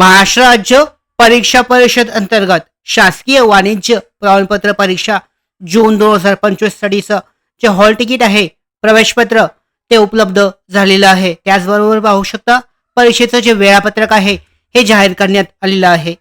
महाराष्ट्र राज्य परीक्षा परिषद अंतर्गत शासकीय वाणिज्य प्रमाणपत्र परीक्षा जून दोन हजार पंचवीस साठीचं जे हॉल तिकीट आहे प्रवेशपत्र ते उपलब्ध झालेलं आहे. त्याचबरोबर पाहू शकता परीक्षेचं जे वेळापत्रक आहे हे जाहीर करण्यात आलेलं आहे.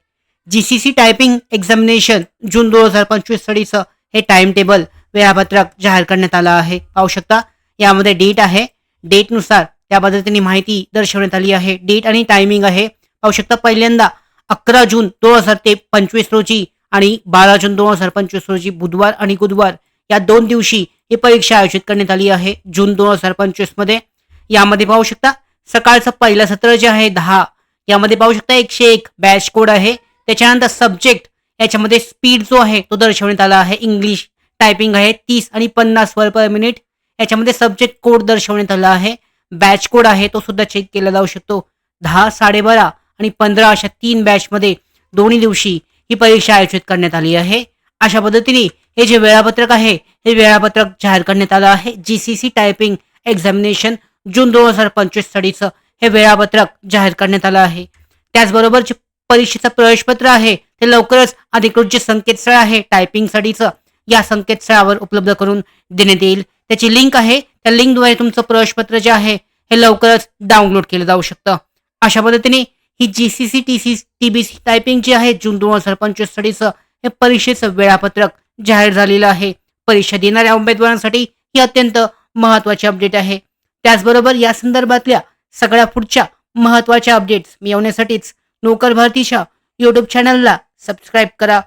G C C typing examination जून दोन हजार पंचवीस साठीचं हे टाइम टेबल वेळापत्रक जाहीर करण्यात आलं आहे. पाहू शकता यामध्ये डेट आहे. डेटनुसार त्या पद्धतीने माहिती दर्शवण्यात आली आहे. डेट आणि टायमिंग आहे. पाहू शकता पहिल्यांदा अकरा जून दोन हजार ते पंचवीस रोजी आणि बारा जून दोन हजार पंचवीस रोजी बुधवार आणि गुरुवार या दोन दिवशी ही परीक्षा आयोजित करण्यात आली आहे जून दोन हजार पंचवीसमध्ये. यामध्ये पाहू शकता सकाळचं पहिलं सत्र जे आहे दहा यामध्ये पाहू शकता एकशे एक बॅच कोड आहे. त्याच्यानंतर सब्जेक्ट याच्यामध्ये स्पीड जो आहे तो दर्शवण्यात आला आहे. इंग्लिश टायपिंग आहे तीस आणि पन्नास वर पर मिनिट. याच्यामध्ये सब्जेक्ट कोड दर्शवण्यात आला आहे. बॅच कोड आहे तो सुद्धा चेक केला जाऊ शकतो. दहा साडेबारा आणि पंधरा अशा तीन बॅचमध्ये दोन्ही दिवशी ही परीक्षा आयोजित करण्यात आली आहे. अशा पद्धतीने हे जे वेळापत्रक आहे हे वेळापत्रक जाहीर करण्यात आलं आहे. G C C typing examination जून दोन हजार पंचवीस साठीचं हे वेळापत्रक जाहीर करण्यात आलं आहे. त्याचबरोबर जे परीक्षेचं प्रवेशपत्र आहे ते लवकरच अधिकृत जे संकेतस्थळ आहे टायपिंगसाठीचं या संकेतस्थळावर उपलब्ध करून देण्यात येईल. त्याची लिंक आहे त्या लिंकद्वारे तुमचं प्रवेशपत्र जे आहे हे लवकरच डाउनलोड केलं जाऊ शकतं. अशा पद्धतीने ही G C C T C T B C typing जी आहे जून दोन हजार पंचवीस साठीचं हे परीक्षेचं वेळापत्रक जाहीर झालेलं आहे. परीक्षा देणाऱ्या उमेदवारांसाठी ही अत्यंत महत्वाची अपडेट आहे. त्याचबरोबर या संदर्भातल्या सगळ्या पुढच्या महत्त्वाच्या अपडेट्स मिळवण्यासाठीच नोकर भारतीच्या युट्यूब चॅनलला सबस्क्राईब करा.